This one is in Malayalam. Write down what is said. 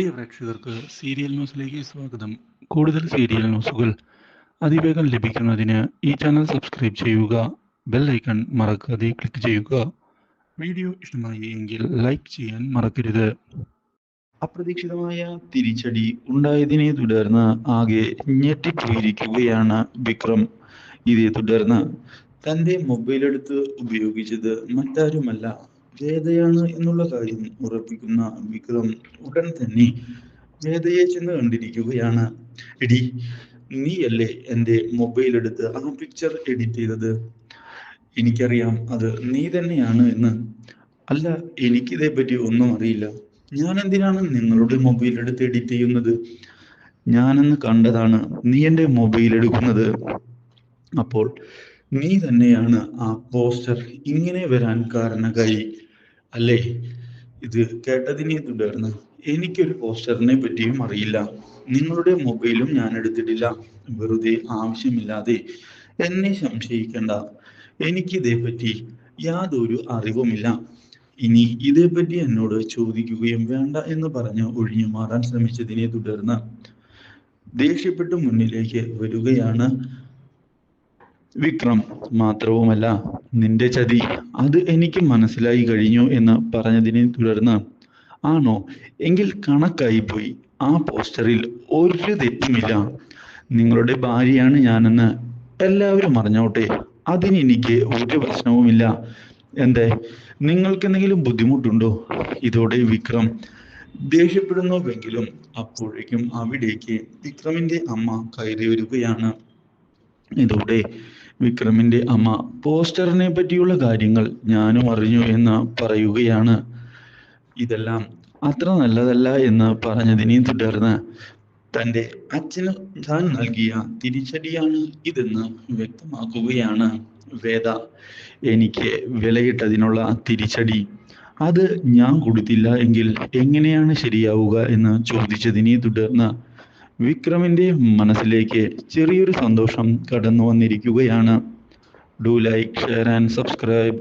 പ്രിയ പ്രേക്ഷകർക്ക് സീരിയൽ ന്യൂസിലേക്ക് സ്വാഗതം. കൂടുതൽ സീരിയൽ ന്യൂസുകൾ അതിവേഗം ലഭിക്കുന്നതിന് ഈ ചാനൽ സബ്സ്ക്രൈബ് ചെയ്യുക ബെൽ ഐക്കൺ മറക്കാതെ ക്ലിക്ക് ചെയ്യുക. വീഡിയോ ഇഷ്ടമായി എങ്കിൽ ലൈക്ക് ചെയ്യാൻ മറക്കരുത്. അപ്രതീക്ഷിതമായ തിരിച്ചടി ഉണ്ടായതിനെ തുടർന്ന് ആകെ ഞെട്ടിപ്പോയിരിക്കുകയാണ് വിക്രം. ഇതേ തുടർന്ന് തന്റെ മൊബൈൽ എടുത്ത് ഉപയോഗിച്ചത് മറ്റാരുമല്ല. വേദയാണ് എന്നുള്ള കാര്യം ഉറപ്പിക്കുന്ന വിക്രം ഉടൻ തന്നെ വേദയെ ചെന്ന് കണ്ടിരിക്കുകയാണ്. എടി നീയല്ലേ എന്റെ മൊബൈൽ എടുത്ത് ആ പിക്ചർ എഡിറ്റ് ചെയ്തത്? എനിക്കറിയാം അത് നീ തന്നെയാണ് എന്ന്. അല്ല എനിക്കിതേ പറ്റി ഒന്നും അറിയില്ല. ഞാൻ എന്തിനാണ് നിങ്ങളുടെ മൊബൈൽ എടുത്ത് എഡിറ്റ് ചെയ്യുന്നത്? ഞാനെന്ന് കണ്ടതാണ് നീ എന്റെ മൊബൈൽ എടുക്കുന്നത്. അപ്പോൾ നീ തന്നെയാണ് ആ പോസ്റ്റർ ഇങ്ങനെ വരാൻ കാരണക്കാരി അല്ലേ? ഇത് കേട്ടതിനെ തുടർന്ന് എനിക്കൊരു പോസ്റ്ററിനെ പറ്റിയും അറിയില്ല. നിങ്ങളുടെ മൊബൈലും ഞാൻ എടുത്തിട്ടില്ല. വെറുതെ ആവശ്യമില്ലാതെ എന്നെ സംശയിക്കണ്ട. എനിക്കിതേപ്പറ്റി യാതൊരു അറിവുമില്ല. ഇനി ഇതേപ്പറ്റി എന്നോട് ചോദിക്കുകയും വേണ്ട എന്ന് പറഞ്ഞ് ഒഴിഞ്ഞു മാറാൻ ശ്രമിച്ചതിനെ തുടർന്ന് ദേഷ്യപ്പെട്ട് മുന്നിലേക്ക് വരികയാണ് വിക്രം മാത്രവുമല്ല നിന്റെ ചതി അത് എനിക്ക് മനസ്സിലായി കഴിഞ്ഞു എന്ന് പറഞ്ഞതിനെ തുടർന്ന് ആണോ എങ്കിൽ കണക്കായി പോയി. ആ പോസ്റ്ററിൽ ഒരു തെറ്റുമില്ല. നിങ്ങളുടെ ഭാര്യയാണ് ഞാനെന്ന് എല്ലാവരും അറിഞ്ഞോട്ടെ. അതിന് എനിക്ക് ഒരു പ്രശ്നവുമില്ല. എന്തേ? നിങ്ങൾക്ക് എന്തെങ്കിലും ബുദ്ധിമുട്ടുണ്ടോ? ഇതോടെ വിക്രം ദേഷ്യപ്പെടുന്നുവെങ്കിലും അപ്പോഴേക്കും അവിടേക്ക് വിക്രമിന്റെ അമ്മ കയറി വരികയാണ്. ഇതോടെ വിക്രമിന്റെ അമ്മ. പോസ്റ്ററിനെ പറ്റിയുള്ള കാര്യങ്ങൾ ഞാനും അറിഞ്ഞു എന്ന് പറയുകയാണ്. ഇതെല്ലാം അത്ര നല്ലതല്ല എന്ന് പറഞ്ഞതിനെ തുടർന്ന് തന്റെ അച്ഛന് താൻ നൽകിയ തിരിച്ചടിയാണ് ഇതെന്ന് വ്യക്തമാക്കുകയാണ് വേദ. എനിക്ക് വിലയിട്ടതിനുള്ള തിരിച്ചടി. അത് ഞാൻ കൊടുത്തില്ല എങ്കിൽ എങ്ങനെയാണ് ശരിയാവുക എന്ന് ചോദിച്ചതിനെ തുടർന്ന് വിക്രമിന്റെ മനസ്സിലേക്ക് ചെറിയൊരു സന്തോഷം കടന്നു വന്നിരിക്കുകയാണ് do like share and subscribe